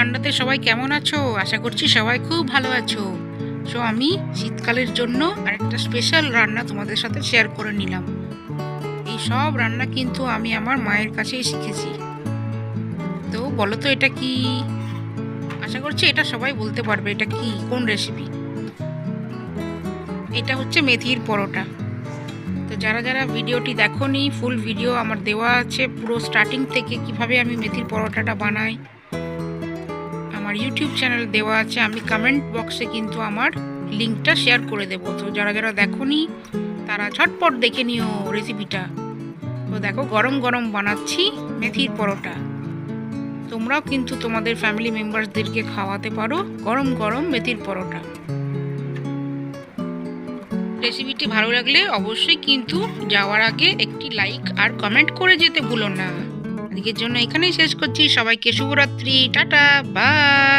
ঠান্ডাতে সবাই কেমন আছো? আশা করছি সবাই খুব ভালো আছো। সো আমি শীতকালের জন্য আরেকটা স্পেশাল রান্না তোমাদের সাথে শেয়ার করে নিলাম। এই সব রান্না কিন্তু আমি আমার মায়ের কাছেই শিখেছি। তো বলো তো এটা কি? আশা করছি এটা সবাই বলতে পারবে এটা কি, কোন রেসিপি এটা হচ্ছে মেথির পরোটা। তো যারা যারা ভিডিওটি দেখোনি ফুল ভিডিও আমার দেওয়া আছে পুরো স্টার্টিং থেকে কীভাবে আমি মেথির পরোটাটা বানাই আমার ইউটিউব চ্যানেল দেওয়া আছে, আমি কমেন্ট বক্সে কিন্তু আমার লিঙ্কটা শেয়ার করে দেবো। তো যারা যারা দেখোনি, তারা ঝটপট দেখে নিও রেসিপিটা তো দেখো, গরম গরম বানাচ্ছি মেথির পরোটা। তোমরাও কিন্তু তোমাদের ফ্যামিলি মেম্বারসদেরকে খাওয়াতে পারো গরম গরম মেথির পরোটা। রেসিপিটি ভালো লাগলে অবশ্যই কিন্তু যাওয়ার আগে একটি লাইক আর কমেন্ট করে যেতে ভুলো না। আজকের জন্য এখানেই শেষ করছি। সবাইকে শুভরাত্রি। Tata bye.